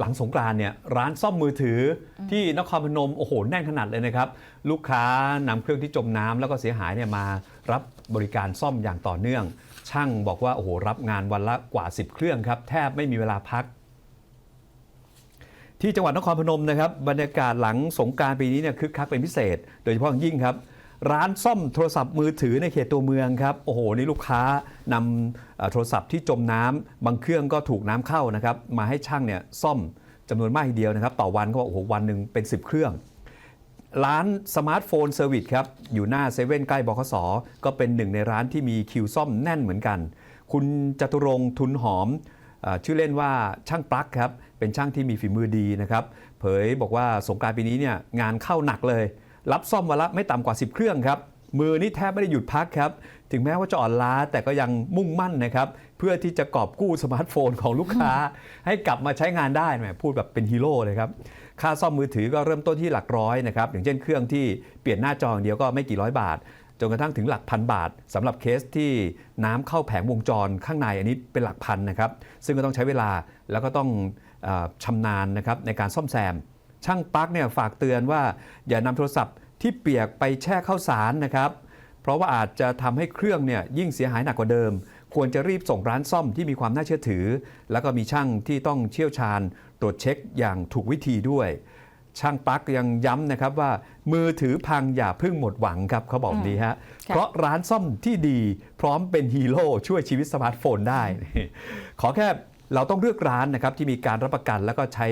หลังสงกรานต์เนี่ยร้านซ่อมมือถืออที่นครพนมโอ้โหแน่นขนาดเลยนะครับ ลูกค้านำเครื่องที่จมน้ำแล้วก็เสียหายเนี่ยมารับบริการซ่อมอย่างต่อเนื่อง ช่างบอกว่าโอ้โหรับงานวันละกว่า 10 เครื่องครับ แทบไม่มีเวลาพัก ที่จังหวัดนครพนมนะครับบรรยากาศหลังสงกรารปีนี้เนี่ยคึกคักเป็นพิเศษ โดยเฉพาะอย่างยิ่งครับ ร้านซ่อมโทรศัพท์มือถือในเขตตัวเมืองครับโอ้โหนี่ลูกค้านำโทรศัพท์ที่จมน้ำบางเครื่องก็ถูกน้ำเข้านะครับมาให้ช่างเนี่ยซ่อมจำนวนมากทีเดียวนะครับ ต่อวันก็บอกโอ้โหวันหนึ่งเป็น 10 เครื่องร้านสมาร์ทโฟนเซอร์วิสครับ อยู่หน้าเซเว่นใกล้บคสก็เป็นหนึ่งในร้านที่มีคิวซ่อมแน่นเหมือนกัน คุณจตุรงค์ทุนหอมอชื่อเล่นว่าช่างปลั๊กครับ เป็นช่างที่มีฝีมือดีนะครับ เผยบอกว่าสงการปีนี้เนี่ยงานเข้าหนักเลย รับซ่อมวันละไม่ต่ำกว่า 10 เครื่องครับ มือนี่แทบไม่ได้หยุดพักครับ ถึงแม้ว่าจะอ่อนล้าแต่ก็ยังมุ่งมั่นนะครับ เพื่อที่จะกอบกู้สมาร์ทโฟนของลูกค้า ให้กลับมาใช้งานได้แหมพูดแบบเป็นฮีโร่เลยครับ ค่าซ่อมมือถือก็เริ่มต้นที่หลักร้อยนะครับ อย่างเช่นเครื่องที่เปลี่ยนหน้าจออย่างเดียวก็ไม่กี่ร้อยบาทจนกระทั่งถึงหลักพันบาทสำหรับเคสที่น้ำเข้าแผงวงจรข้างในอันนี้เป็นหลักพันนะครับ ซึ่งก็ต้องใช้เวลาแล้วก็ต้องเออชำนาญนะครับในการซ่อมแซม ช่างปลั๊กเนี่ยฝากเตือนว่าอย่านำโทรศัพท์ที่เปียกไปแช่ข้าวสารนะครับ เพราะว่าอาจจะทำให้เครื่องเนี่ยยิ่งเสียหายหนักกว่าเดิม ควรจะรีบส่งร้านซ่อมที่มีความน่าเชื่อถือ แล้วก็มีช่างที่ต้องเชี่ยวชาญ ตรวจเช็คอย่างถูกวิธีด้วย ช่างปลั๊กยังย้ำนะครับว่า มือถือพังอย่าเพิ่งหมดหวังครับเขาบอกดีฮะค่ะเพราะร้านซ่อมที่ดีพร้อมเป็นฮีโร่ช่วยชีวิตสมาร์ทโฟนได้ ขอแค่ เราต้องเลือกร้านนะครับที่มีการรับประกันแล้วก็ใช้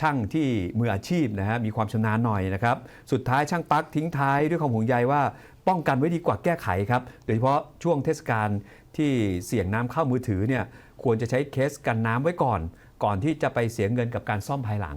ช่างที่มืออาชีพนะฮะมีความชำนาญหน่อยนะครับ สุดท้ายช่างปลั๊กทิ้งท้ายด้วยความห่วงใยว่าป้องกันไว้ดีกว่าแก้ไขครับโดยเฉพาะช่วงเทศกาลที่เสี่ยงน้ำเข้ามือถือเนี่ยควรจะใช้เคสกันน้ำไว้ก่อน ก่อนที่จะไปเสียเงินกับการซ่อมภายหลัง